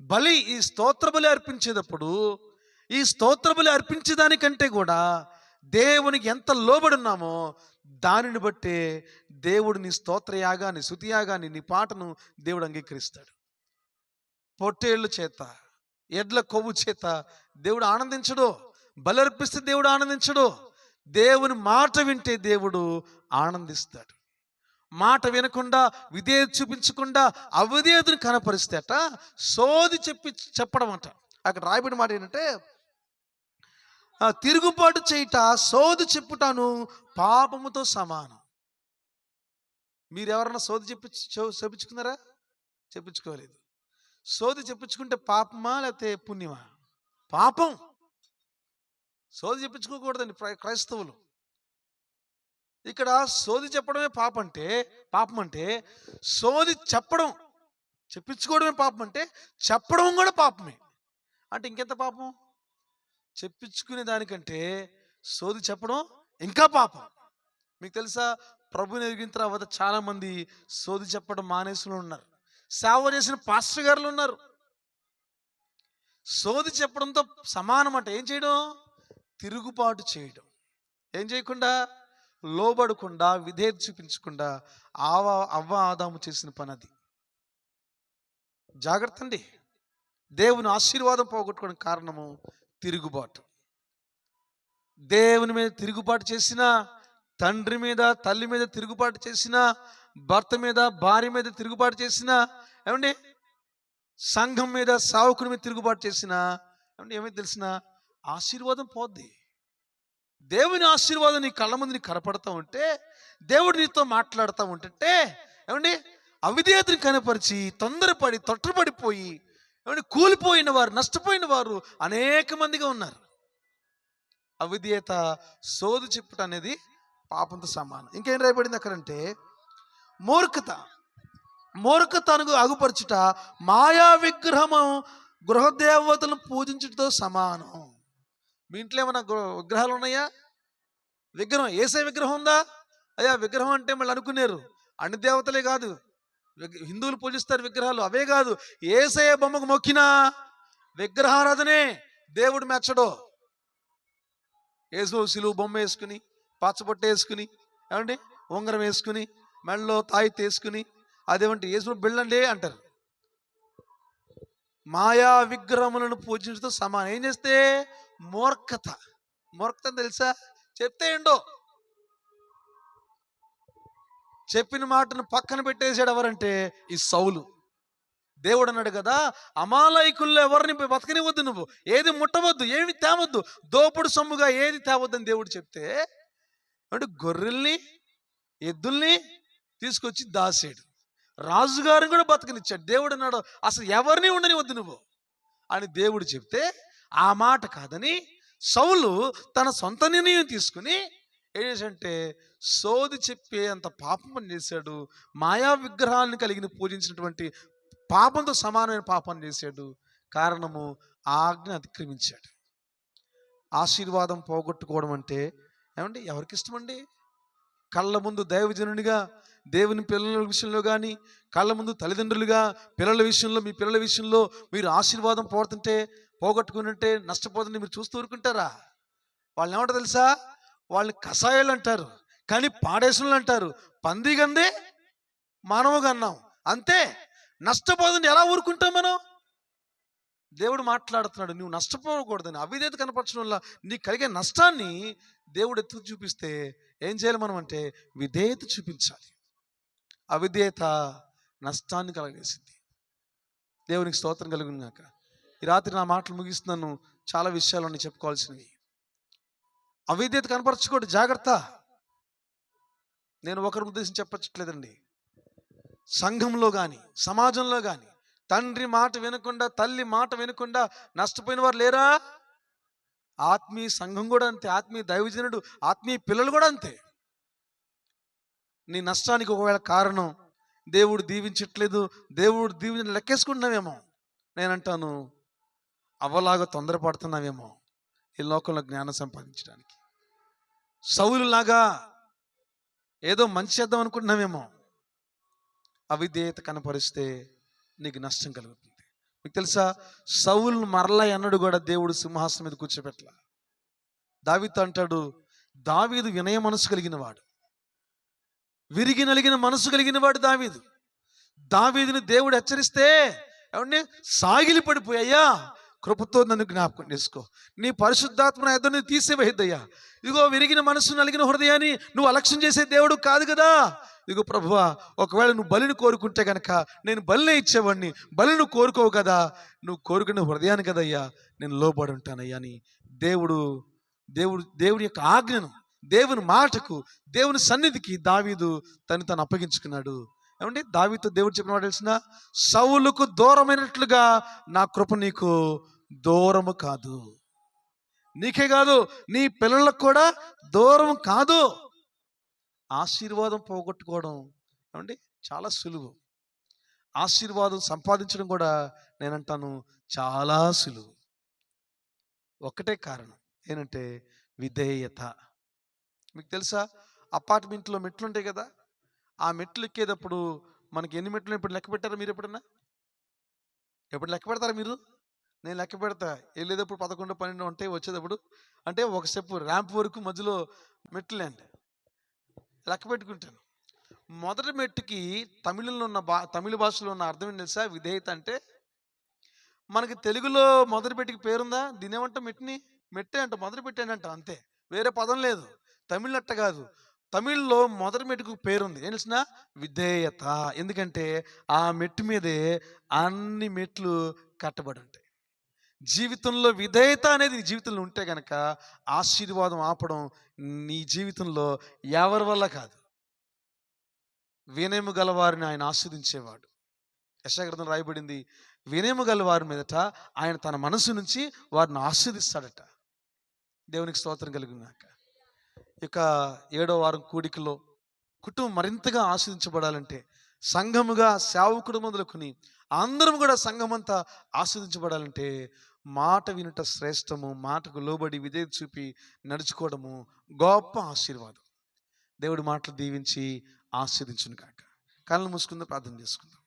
బలి ఈ స్తోత్ర బలి అర్పించేటప్పుడు ఈ స్తోత్ర బలి అర్పించేదానికంటే కూడా దేవునికి ఎంత లోబడి ఉన్నామో దానిని బట్టే దేవుడు నీ స్తోత్రయాగాన్ని శృతియాగాన్ని నీ పాటను దేవుడు అంగీకరిస్తాడు. పొట్టేళ్ళు చేత ఎడ్ల కొవ్వు చేత దేవుడు ఆనందించడు బలర్పిస్తే దేవుడు ఆనందించడు. దేవుని మాట వింటే దేవుడు ఆనందిస్తాడు. మాట వినకుండా విధేయత చూపించకుండా అవిధేయతను కనపరిస్తేట సోది చెప్పి చెప్పడం అంట. అక్కడ రాయబడిన మాట ఏంటంటే తిరుగుబాటు చేయుట సోది చెప్పుటాను పాపముతో సమానం. మీరు ఎవరన్నా సోది చెప్పి చెప్పించుకున్నారా? చెప్పించుకోలేదు. సోది చెప్పించుకుంటే పాపమా లేకపోతే పుణ్యమా? పాపం. సోది చెప్పించుకోకూడదండి క్రైస్తవులు. ఇక్కడ సోది చెప్పడమే పాపం అంటే పాపం అంటే సోది చెప్పడం చెప్పించుకోవడమే పాపం అంటే చెప్పడం కూడా పాపమే. అంటే ఇంకెంత పాపం? చెప్పించుకునే దానికంటే సోది చెప్పడం ఇంకా పాపం. మీకు తెలుసా? ప్రభుని ఎదిగిన తర్వాత చాలామంది సోది చెప్పడం మానేసులు ఉన్నారు. సేవ చేసిన పాస్టర్ గారులు ఉన్నారు. సోది చెప్పడంతో సమానం అంటే ఏం చేయడం? తిరుగుబాటు చేయడం. ఏం చేయకుండా లోబడకుండా విధేయత చూపించకుండా ఆవ అవ్వ ఆదాము చేసిన పని అది జాగ్రత్త అండి దేవుని ఆశీర్వాదం పోగొట్టుకోవడం కారణము తిరుగుబాటు. దేవుని మీద తిరుగుబాటు చేసిన తండ్రి మీద తల్లి మీద తిరుగుబాటు చేసిన భర్త మీద భార్య మీద తిరుగుబాటు చేసిన ఏమండి? సంఘం మీద సావుకుని మీద తిరుగుబాటు చేసిన ఏమండి? ఏమైతే తెలిసిన ఆశీర్వాదం పోద్ది. దేవుని ఆశీర్వాదం నీ కళ్ళ ముందు నీ కనపడతా ఉంటే దేవుడు నీతో మాట్లాడుతూ ఉంటుంటే ఏమండి? అవిధేయతని కనపరిచి తొందరపడి తొట్టపడిపోయి ఏమండి? కూలిపోయిన వారు నష్టపోయిన వారు అనేక మందిగా ఉన్నారు. అవిధేయత సోదు చెప్పుట అనేది పాపంతో సమానం. ఇంకేం రాయబడింది అక్కడంటే మూర్ఖత మూర్ఖతను అగుపరచుట మాయా విగ్రహము గృహదేవతలను పూజించుటతో సమానం. మీ ఇంట్లో ఏమైనా విగ్రహాలు ఉన్నాయా? విగ్రహం ఏసే విగ్రహం ఉందా? అయ్యా విగ్రహం అంటే మళ్ళీ అనుకునేరు. అన్ని దేవతలే కాదు. హిందువులు పూజిస్తారు విగ్రహాలు. అవే కాదు. ఏసయ బొమ్మకు మొక్కినా విగ్రహారాధనే దేవుడు మెచ్చడు. ఏసో సిలువు బొమ్మ వేసుకుని పచ్చబొట్ట వేసుకుని ఏమండి? ఉంగరం వేసుకుని మెడలో తాయి వేసుకుని అదేమంటే ఏసు బిళ్ళండి అంటారు. మాయా విగ్రహములను పూజించడం సమానం. ఏం చేస్తే? మూర్ఖత. మూర్ఖత తెలుసా? చెప్తే ఏంటో? చెప్పిన మాటను పక్కన పెట్టేసాడు ఎవరంటే ఈ సౌలు. దేవుడు అన్నాడు కదా అమాలయకుల్లో ఎవరిని బతకనివద్దు నువ్వు. ఏది ముట్టవద్దు ఏమి తేవద్దు దోపుడు సొమ్ముగా ఏది తేవద్దని దేవుడు చెప్తే అంటే గొర్రెల్ని ఎద్దుల్ని తీసుకొచ్చి దాసాడు. రాజుగారిని కూడా బతకనిచ్చాడు. దేవుడు అన్నాడు అసలు ఎవరిని ఉండనివద్దు నువ్వు? అని దేవుడు చెప్తే ఆ మాట కాదని సౌలు తన సొంత నిర్ణయం తీసుకుని ఏంటంటే సోది చెప్పే అంత పాపం పని చేశాడు మాయా విగ్రహాన్ని కలిగిన పూజించినటువంటి పాపంతో సమానమైన పాపం చేశాడు. కారణము ఆజ్ఞ అతిక్రమించాడు. ఆశీర్వాదం పోగొట్టుకోవడం అంటే ఏమండి? ఎవరికి ఇష్టమండి? కళ్ళ ముందు దైవజనునిగా దేవుని పిల్లల విషయంలో కానీ కళ్ళ ముందు తల్లిదండ్రులుగా పిల్లల విషయంలో మీ పిల్లల విషయంలో మీరు ఆశీర్వాదం పోడుతుంటే పోగొట్టుకుంటుంటే నష్టపోతుంటే మీరు చూస్తూ ఊరుకుంటారా? వాళ్ళని ఏమంటారు తెలుసా? వాళ్ళని కషాయాలు అంటారు కానీ పాడేసులు అంటారు. పంది గందే మనము అంతే. నష్టపోతుంటే ఎలా ఊరుకుంటాం మనం? దేవుడు మాట్లాడుతున్నాడు నువ్వు నష్టపోకూడదని. అవిధేత కనపరచడం వల్ల నీకు కలిగే నష్టాన్ని దేవుడు ఎత్తు చూపిస్తే ఏం చేయాలి మనం అంటే విధేయత చూపించాలి. అవిధేయత నష్టాన్ని కలగేసింది దేవునికి స్తోత్రం కలుగును ఈ రాత్రి నా మాటలు ముగిస్తున్నాను చాలా విషయాలు ఉన్నాయి చెప్పుకోవాల్సినవి. అవిధేయత కనపరచుకోండి జాగ్రత్త. నేను ఒకరి ఉద్దేశం చెప్పట్లేదండి. సంఘంలో కానీ సమాజంలో కానీ తండ్రి మాట వినకుండా తల్లి మాట వినకుండా నష్టపోయిన వారు లేరా? ఆత్మీయ సంఘం కూడా అంతే ఆత్మీయ దైవజనుడు ఆత్మీయ పిల్లలు కూడా అంతే. నీ నష్టానికి ఒకవేళ కారణం దేవుడు దీవించట్లేదు దేవుడు దీవించిన లెక్కేసుకుంటున్నావేమో నేనంటాను. అవ్వలాగా తొందరపడుతున్నావేమో ఈ లోకంలో జ్ఞానం సంపాదించడానికి. సౌలులాగా ఏదో మంచి చేద్దాం అనుకుంటున్నావేమో అవిధేయత కనపరిస్తే నీకు నష్టం కలుగుతుంది. మీకు తెలుసా? సౌలు మరలా ఎన్నడు కూడా దేవుడు సింహాసనం మీద కూర్చోబెట్టల దావిత అంటాడు దావీదు వినయ మనసు కలిగిన వాడు విరిగి నలిగిన మనసు కలిగిన వాడు దావీదు. దావీదుని దేవుడు హెచ్చరిస్తే ఏమండి? సాగిలి పడిపోయాయ్యా కృపతో నన్ను జ్ఞాపకం చేసుకో. నీ పరిశుద్ధాత్మ నా ఎదురు తీసివేయద్దయ్యా. ఇదిగో విరిగిన మనసు నలిగిన హృదయాన్ని నువ్వు అలక్ష్యం చేసే దేవుడు కాదు కదా. ఇదిగో ప్రభువా ఒకవేళ నువ్వు బలిని కోరుకుంటే గనక నేను బలినే ఇచ్చేవాడిని. బలిని కోరుకోవు కదా. నువ్వు కోరుకునే హృదయాన్ని కదయ్యా నేను లోబడి ఉంటానయ్యా అని. దేవుడు దేవుడు దేవుడి యొక్క ఆజ్ఞను దేవుని మాటకు దేవుని సన్నిధికి దావీదు తను తను అప్పగించుకున్నాడు. ఏమండి? దావితో దేవుడు చెప్పిన వాడు తెలిసిన సౌలుకు దూరమైనట్లుగా నా కృప నీకు దూరము కాదు. నీకే కాదు నీ పిల్లలకు కూడా దూరం కాదు. ఆశీర్వాదం పోగొట్టుకోవడం ఏమండి? చాలా సులువు. ఆశీర్వాదం సంపాదించడం కూడా నేనంటాను చాలా సులువు. ఒక్కటే కారణం ఏంటంటే విధేయత. మీకు తెలుసా? అపార్ట్మెంట్లో మెట్లు ఉంటాయి కదా? ఆ మెట్లు ఎక్కేటప్పుడు మనకి ఎన్ని మెట్లు ఇప్పుడు లెక్క పెట్టారా మీరు ఎప్పుడన్నా? ఎప్పుడు లెక్క పెడతారా మీరు? నేను లెక్క పెడతా. వెళ్ళేటప్పుడు పదకొండు పన్నెండు ఉంటాయి వచ్చేటప్పుడు. అంటే ఒక స్టెప్ ర్యాంప్ వరకు మధ్యలో మెట్లు అండి లెక్క పెట్టుకుంటాను. మొదటి మెట్టుకి తమిళంలో ఉన్న బా తమిళ భాషలో ఉన్న అర్థం ఏంటి తెలుసా? విధేయత అంటే మనకి తెలుగులో మొదటి పెట్టికి పేరుందా? దీని ఏమంటాం మెట్టిని? మెట్టే అంట. మొదటి పెట్టానంట అంతే. వేరే పదం లేదు. తమిళ్ అట్ట కాదు. తమిళ్ళో మొదటి మెట్టుకు పేరుంది. ఏం తెలిసిన? విధేయత. ఎందుకంటే ఆ మెట్టు మీదే అన్ని మెట్లు కట్టబడి ఉంటాయి జీవితంలో విధేయత అనేది నీ జీవితంలో ఉంటే గనక ఆశీర్వాదం ఆపడం నీ జీవితంలో ఎవరి వల్ల కాదు. వినయము గలవారిని ఆయన ఆస్వాదించేవాడు. యశాగ్రంథం రాయబడింది వినయము గలవారి మీదట ఆయన తన మనసు నుంచి వారిని ఆస్వాదిస్తాడట దేవునికి స్తోత్రం కలిగినాక ఇక ఏడో వారం కూడికలో కుటుంబం మరింతగా ఆస్వాదించబడాలంటే సంఘముగా సేవకుడు మొదలుకొని అందరం కూడా సంఘం అంతా ఆస్వాదించబడాలంటే మాట వినుట శ్రేష్టము మాటకు లోబడి విధే చూపి నడుచుకోవడము గొప్ప ఆశీర్వాదం. దేవుడి మాటలు దీవించి ఆస్వాదించును కాక కళ్ళు మూసుకుందాం ప్రార్థన చేసుకుందాం.